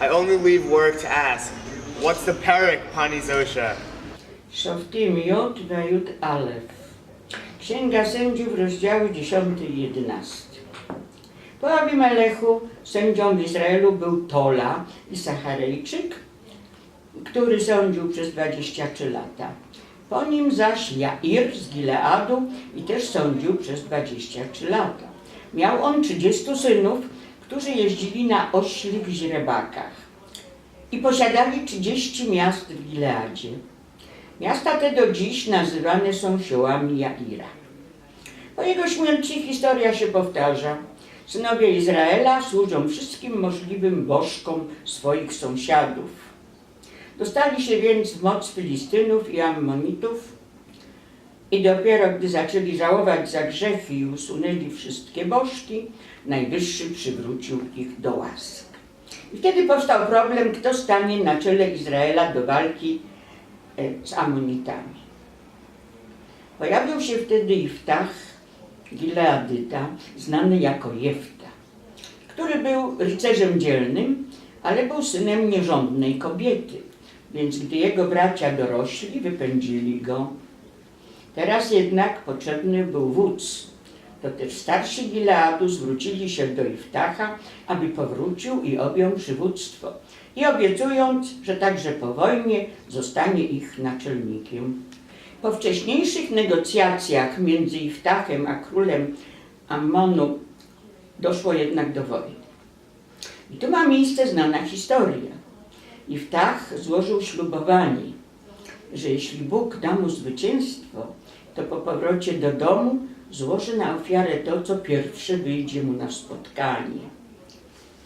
I only leave work to ask, what's the parak, Pani Zosha? Szoftim Jod Wajud Alef. Księga Sędziów, rozdziały 10 i 11. Po Abimelechu sędzią w Izraelu był Tola i Sacharejczyk, który sądził przez 23 lata. Po nim zaś Jair z Gileadu i też sądził przez 23 lata. Miał on 30 synów, którzy jeździli na ośli w źrebakach i posiadali 30 miast w Gileadzie. Miasta te do dziś nazywane są siołami Jaira. Po jego śmierci historia się powtarza. Synowie Izraela służą wszystkim możliwym bożkom swoich sąsiadów. Dostali się więc w moc Filistynów i Ammonitów i dopiero gdy zaczęli żałować za grzechy i usunęli wszystkie bożki, Najwyższy przywrócił ich do łask. I wtedy powstał problem, kto stanie na czele Izraela do walki e, z Amonitami. Pojawił się wtedy Iftach, Gileadyta, znany jako Jefta, który był rycerzem dzielnym, ale był synem nierządnej kobiety, więc gdy jego bracia dorośli, wypędzili go. Teraz jednak potrzebny był wódz. To też starsi Gileadu zwrócili się do Iftacha, aby powrócił i objął przywództwo i obiecując, że także po wojnie zostanie ich naczelnikiem. Po wcześniejszych negocjacjach między Iftachem a królem Ammonu doszło jednak do wojny. I tu ma miejsce znana historia. Iftach złożył ślubowanie, że jeśli Bóg da mu zwycięstwo, to po powrocie do domu złoży na ofiarę to, co pierwsze wyjdzie mu na spotkanie.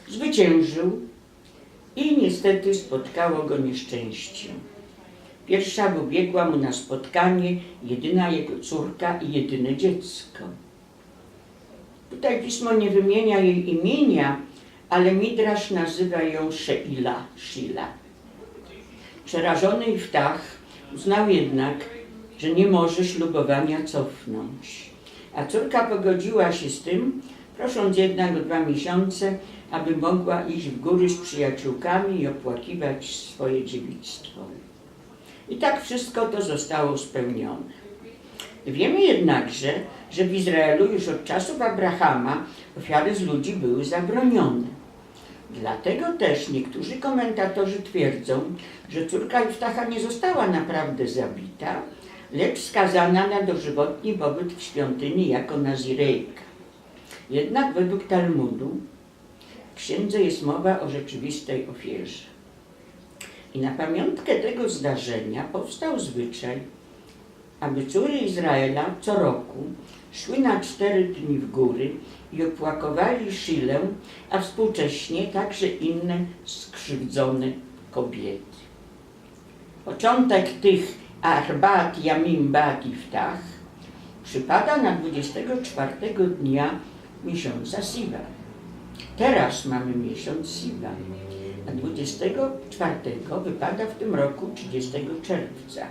Zwyciężył i niestety spotkało go nieszczęście. Pierwsza wybiegła mu na spotkanie jedyna jego córka i jedyne dziecko. Tutaj pismo nie wymienia jej imienia, ale Midrasz nazywa ją Sheila, Shila. Przerażony Iftach uznał jednak, że nie może ślubowania cofnąć. A córka pogodziła się z tym, prosząc jednak o dwa miesiące, aby mogła iść w góry z przyjaciółkami i opłakiwać swoje dziewictwo. I tak wszystko to zostało spełnione. Wiemy jednakże, że w Izraelu już od czasów Abrahama ofiary z ludzi były zabronione. Dlatego też niektórzy komentatorzy twierdzą, że córka Iftacha nie została naprawdę zabita, lecz skazana na dożywotni pobyt w świątyni jako nazirejka. Jednak według Talmudu w księdze jest mowa o rzeczywistej ofierze. I na pamiątkę tego zdarzenia powstał zwyczaj, aby córy Izraela co roku szły na cztery dni w góry i opłakowali Szilę, a współcześnie także inne skrzywdzone kobiety. Początek tych Arbat Yamim Bat Iftach przypada na 24 dnia miesiąca Siwa. Teraz mamy miesiąc Siwa, a 24 wypada w tym roku 30 czerwca.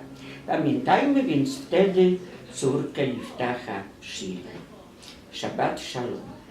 Pamiętajmy więc wtedy córkę Iftacha Shilę. Shabbat Shalom.